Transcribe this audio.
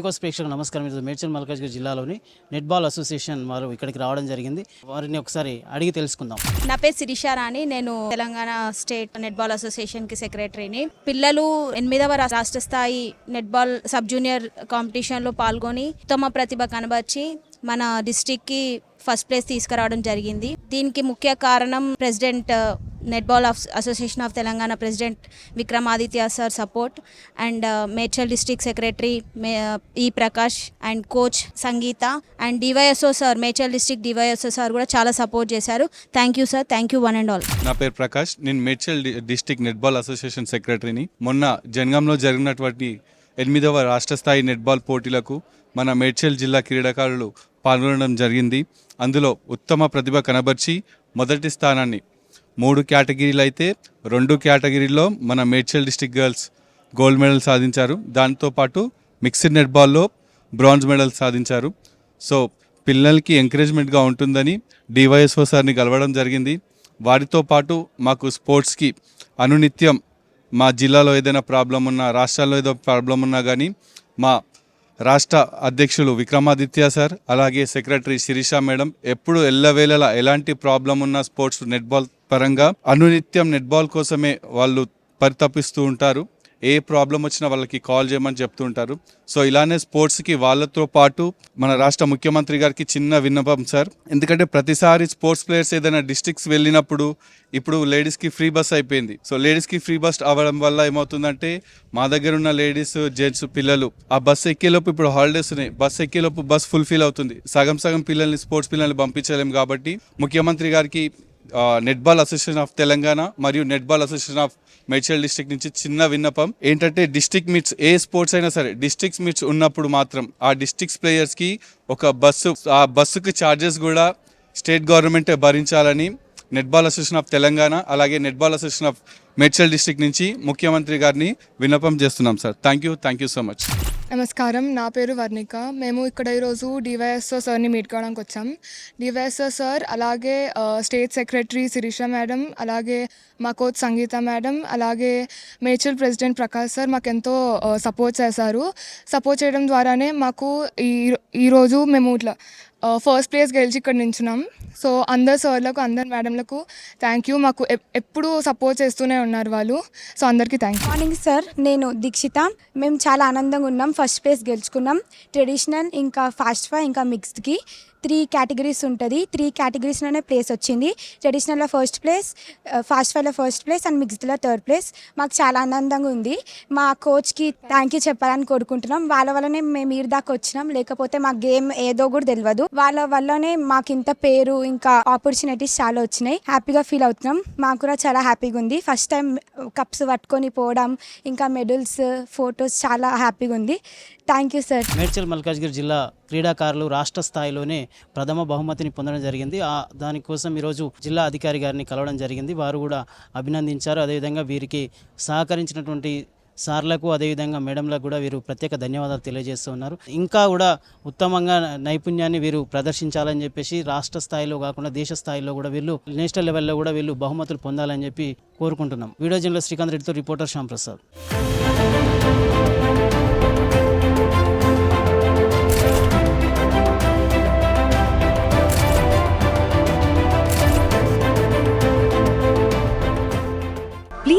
కోసం ప్రేక్షకు నమస్కారం. ఈరోజు మేడ్చల్ మల్కాజ్గిరి జిల్లాలోని నెట్బాల్ అసోసియేషన్ వారు ఇక్కడికి రావడం జరిగింది. వారిని ఒకసారి అడిగి తెలుసుకుందాం. నా పేరు శిరీష రాణి. నేను తెలంగాణ స్టేట్ నెట్బాల్ అసోసియేషన్కి సెక్రటరీని. పిల్లలు ఎనిమిదవ రాష్ట్ర స్థాయి నెట్బాల్ సబ్ జూనియర్ కాంపిటీషన్లో పాల్గొని ఉత్తమ ప్రతిభ కనబర్చి మన డిస్టిక్కి ఫస్ట్ ప్లేస్ తీసుకురావడం జరిగింది. దీనికి ముఖ్య కారణం president netball of association of Telangana president Vikramaditya sir support and Medchal district secretary E Prakash and coach Sangeetha and DYSO sir Medchal district DYSO sir కూడా చాలా సపోర్ట్ చేశారు. Thank you sir thank you one and all నా పేరు ప్రకాష్ నేను Medchal district netball association సెక్రటరీని మొన్న జనగాంలో జరిగినటువంటి ఎనిమిదవ రాష్ట్ర స్థాయి నెట్బాల్ పోటీలకు మన మేడ్చల్ జిల్లా క్రీడాకారులు పాల్గొనడం జరిగింది. అందులో ఉత్తమ ప్రతిభ కనబర్చి మొదటి స్థానాన్ని మూడు కేటగిరీలు అయితే రెండు కేటగిరీలో మన Medchal district girls gold medal సాధించారు. దాంతోపాటు మిక్స్డ్ నెట్బాల్లో బ్రాంజ్ మెడల్ సాధించారు. సో పిల్లలకి ఎంకరేజ్మెంట్గా ఉంటుందని డివైఎస్ఓ సార్ని కలవడం జరిగింది. వారితో పాటు మాకు స్పోర్ట్స్కి అనునిత్యం మా జిల్లాలో ఏదైనా ప్రాబ్లం ఉన్నా రాష్ట్రాల్లో ఏదో ప్రాబ్లం ఉన్నా కానీ మా రాష్ట్ర అధ్యక్షులు విక్రమాదిత్య సార్ అలాగే సెక్రటరీ శిరీష మేడం ఎప్పుడు ఎల్లవేళలా ఎలాంటి ప్రాబ్లం ఉన్నా స్పోర్ట్స్ నెట్బాల్ పరంగా అనునిత్యం నెట్బాల్ కోసమే వాళ్ళు పరితపిస్తూ ఉంటారు. ఏ ప్రాబ్లం వచ్చినా వాళ్ళకి కాల్ చేయమని చెప్తుంటారు. సో ఇలానే స్పోర్ట్స్కి వాళ్ళతో పాటు మన రాష్ట్ర ముఖ్యమంత్రి గారికి చిన్న విన్నపం సార్ ఎందుకంటే ప్రతిసారి స్పోర్ట్స్ ప్లేయర్స్ ఏదైనా డిస్ట్రిక్ట్స్ వెళ్ళినప్పుడు ఇప్పుడు లేడీస్కి ఫ్రీ బస్ అయిపోయింది. సో లేడీస్కి ఫ్రీ బస్ అవ్వడం వల్ల ఏమవుతుందంటే మా దగ్గర ఉన్న లేడీస్ జెంట్స్ పిల్లలు ఆ బస్సు ఎక్కేలోపు ఇప్పుడు హాలిడేస్ ఉన్నాయి. బస్ ఎక్కేలోపు బస్ ఫుల్ఫిల్ అవుతుంది. సగం సగం పిల్లల్ని స్పోర్ట్స్ పిల్లల్ని పంపించలేము కాబట్టి ముఖ్యమంత్రి గారికి నెట్బాల్ అసోసియేషన్ ఆఫ్ తెలంగాణ మరియు netball association of Medchal district నుంచి చిన్న విన్నపం ఏంటంటే డిస్ట్రిక్ట్ మీట్స్ ఏ స్పోర్ట్స్ అయినా సరే డిస్టిక్స్ మీట్స్ ఉన్నప్పుడు మాత్రం ఆ డిస్టిక్స్ ప్లేయర్స్కి ఒక బస్సు ఆ బస్సుకి ఛార్జెస్ కూడా స్టేట్ గవర్నమెంటే భరించాలని నెట్బాల్ అసోసియేషన్ ఆఫ్ తెలంగాణ అలాగే netball association of Medchal district నుంచి ముఖ్యమంత్రి గారిని విన్నపం చేస్తున్నాం sir. Thank you thank you so much నమస్కారం నా పేరు వర్ణిక. మేము ఇక్కడ ఈరోజు డివైఎస్ఓ సార్ని మీట్ కావడానికి వచ్చాం. డివైఎస్ఓ సార్ అలాగే స్టేట్ సెక్రటరీ శిరీష మేడం అలాగే మా కోచ్ సంగీత మేడం అలాగే మేచల్ ప్రెసిడెంట్ ప్రకాష్ సార్ మాకు ఎంతో సపోర్ట్ చేశారు. సపోర్ట్ చేయడం ద్వారానే మాకు ఈ ఈరోజు మేము ఇట్లా ఫస్ట్ ప్లేస్ గెలిచి ఇక్కడ నించున్నాం. సో అందరు సార్లకు అందరు మేడంలకు థ్యాంక్ యూ మాకు ఎప్పుడూ సపోర్ట్ చేస్తూనే ఉన్నారు వాళ్ళు. సో అందరికీ థ్యాంక్ యూ మార్నింగ్ సార్ నేను దీక్షిత. మేము చాలా ఆనందంగా ఉన్నాం. ఫస్ట్ ప్లేస్ గెలుచుకున్నాం. ట్రెడిషనల్ ఇంకా ఫాస్ట్ ఫై ఇంకా మిక్స్డ్కి త్రీ కేటగిరీస్ ఉంటుంది. త్రీ కేటగిరీస్లోనే ప్లేస్ వచ్చింది. ట్రెడిషనల్లో ఫస్ట్ ప్లేస్ ఫాస్ట్ ఫైవ్లో ఫస్ట్ ప్లేస్ అండ్ మిక్స్డ్లో థర్డ్ ప్లేస్ మాకు చాలా ఆనందంగా ఉంది. మా కోచ్కి థ్యాంక్ యూ చెప్పాలని కోరుకుంటున్నాం. వాళ్ళ వల్లనే మేము ఈ దాకా వచ్చినాం. లేకపోతే మా గేమ్ ఏదో కూడా తెలియదు వాళ్ళ వల్లనే మాకు ఇంత పేరు ఇంకా ఆపర్చునిటీస్ చాలా వచ్చినాయి. హ్యాపీగా ఫీల్ అవుతున్నాం. మాకు కూడా చాలా హ్యాపీగా ఉంది. ఫస్ట్ టైం కప్స్ పట్టుకొని పోవడం ఇంకా మెడల్స్ ఫొటోస్ చాలా హ్యాపీగా ఉంది. Thank you sir Medchal Malkajgiri జిల్లా క్రీడాకారులు రాష్ట్ర స్థాయిలోనే ప్రథమ బహుమతిని పొందడం జరిగింది. ఆ దానికోసం ఈరోజు జిల్లా అధికారి గారిని కలవడం జరిగింది. వారు కూడా అభినందించారు. అదేవిధంగా వీరికి సహకరించినటువంటి సార్లకు అదేవిధంగా మేడంలకు కూడా వీరు ప్రత్యేక ధన్యవాదాలు తెలియజేస్తూ ఉన్నారు. ఇంకా కూడా ఉత్తమంగా నైపుణ్యాన్ని వీరు ప్రదర్శించాలని చెప్పేసి రాష్ట్ర స్థాయిలో కాకుండా దేశ స్థాయిలో కూడా వీళ్ళు నేషనల్ లెవెల్లో కూడా వీళ్ళు బహుమతులు పొందాలని చెప్పి కోరుకుంటున్నాం. వీడియో జర్నలిస్ట్ శ్రీకాంత్ రెడ్డితో reporter Shyam